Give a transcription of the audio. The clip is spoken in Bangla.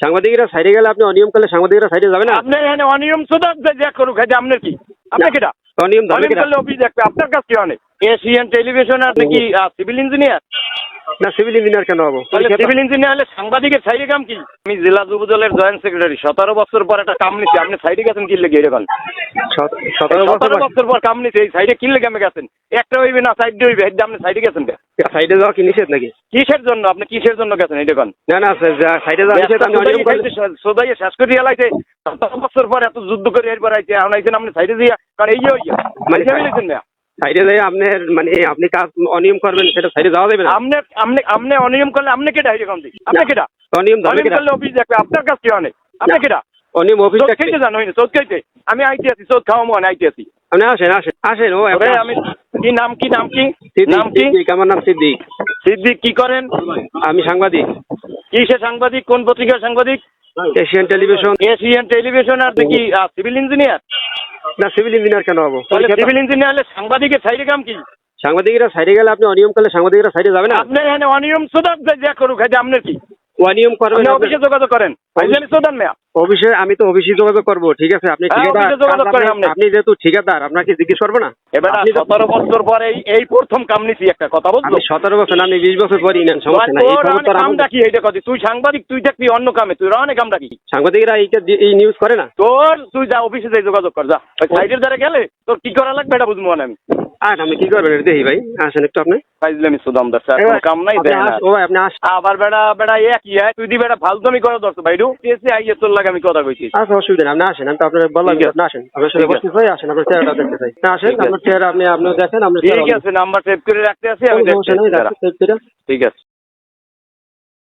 সাংবাদিকরা সাইডে গেলে আপনি অনিয়ম করলে সাংবাদিকরা সাইডে যাবে না? আপনার এখানে অনিয়ম শুধু যে করুক খাইতে আপনার কি? আপনার কেটা? অনিয়ম? করলে অফিস দেখবে। আপনার কাছে কি অনেক এশিয়ান টেলিভিশন আপনি কি সিভিল ইঞ্জিনিয়ার? না সিভিল ইঞ্জিনিয়ার কেন হব? সিভিল ইঞ্জিনিয়ার হলে সাংবাদিকের সাইডে কাম কি? আমি জেলা যুব দলের জয়েন্ট সেক্রেটারি। সতেরো বছর পর একটা কাম নিচ্ছি আপনি সাইডে গেছেন কি লেগে এরকম সতেরো বছর পর কাম নিচ্ছি এই সাইডে কি লেগে আমি গেছেন? একটা হইবে না সাইডে হইবে। এই আপনি সাইডে গেছেন? সাইডে যাওয়া কি নিষেধ নাকি? কিসের জন্য? আপনি কিসের জন্য গেছেন? এই দেখুন না না সাইডে যাওয়া নিষেধ আপনি অনিয়ম করলে সোদাইয়ে শেষ করে এলাইছে সতেরো বছর পর এত যুদ্ধ করে এরপর আইছে। এখন আইছেন আপনি সাইডে দিয়া। কারণ এই যে মানে সাইডে যাই আপনার মানে আপনি কাজ অনিয়ম করবেন সেটা সাইডে যাওয়া যাবে না। আপনি আপনি আপনি অনিয়ম করলে আপনি কেটা এরকম দিক আপনি কেটা অনিয়ম অনিয়ম করলে অফিস দেখবে আপনার কাছে কি অনেক আপনি কেটা অনিয়ম অফিস চোদ খাইতে জানো হয়নি চোদ খাইতে আমি আইতে আছি চোদ খাওয়া মনে আইতে আছি। আপনি আসেন আসেন আসেন ও ওরে আমি কি নাম কি নাম কি? নাম কি? আমার নাম সিদ্দিক। সিদ্দিক কি করেন? আমি সাংবাদিক। কিসে সাংবাদিক? কোন পত্রিকার সাংবাদিক? Asian television. এশিয়ান টেলিভিশন আর কি সিভিল ইঞ্জিনিয়ার? না সিভিল ইঞ্জিনিয়ার কেন হব? সিভিল ইঞ্জিনিয়ার হলে সাংবাদিকের সাইডে কাম কি? সাংবাদিকরা সাইডে গেলে আপনি অনিয়ম করলে সাংবাদিকরা সাইডে যাবে না? আপনার এখানে অনিয়ম শুধু যা করুক আপনার কি? অনিয়ম করবেন অফিসে যোগাযোগ করেন। ফাইজালি সোদান মেয়া। অফিসে আমি তো অফিসে যোগাযোগ করব ঠিক আছে? আপনি হ্যাঁ, ঠিকাদার আপনি- যেহেতু ঠিকাদার আপনাকে জিজ্ঞেস করব না? এবার আপনি তো- সতেরো বছর পরে এই প্রথম কাম নিছি একটা কথা বলছো আপনি সতেরো বছর না, আপনি বিশ বছর পরই নেন সমস্যা নাই এই খবর তো আমাদের- ডাকি এইটা কথা। তুই সাংবাদিক তুই দেখবি অন্য কামে তুই অনেক কাম ডাকি সাংবাদিকরা এইটা এই নিউজ করে না? তোর তুই যা অফিসে যাই যোগাযোগ কর যা। সাইডের দ্বারা গেলে তোর কি করা লাগবে এটা বুঝব না আমি। আর আমি কি করবেন? এটা দেখি ভাই। আসেন একটু আপনি। ফাইজলামি সুদাম দাস আর কাম নাই আপনি না ও ভাই আপনি আস আবার বেড়া বেড়া একই তুই দি বেড়া ফালতুমি করে দর্শ ভাইডু। এসে আইয়ে তোর লাগে আমি কথা কইছি। আচ্ছা অসুবিধা নেই আপনি আসেন। আমি তো আপনার বললাম আপনি আসেন। আপনার সাথে বসতে চাই আসেন আপনার চেহারাটা দেখতে চাই। না আসেন ঠিক আছে। আপনার চেহারা আপনি আপনি দেখেন আপনার ঠিক আছে নাম্বার সেভ করে রাখতে আছি আমি দেখছি ঠিক আছে।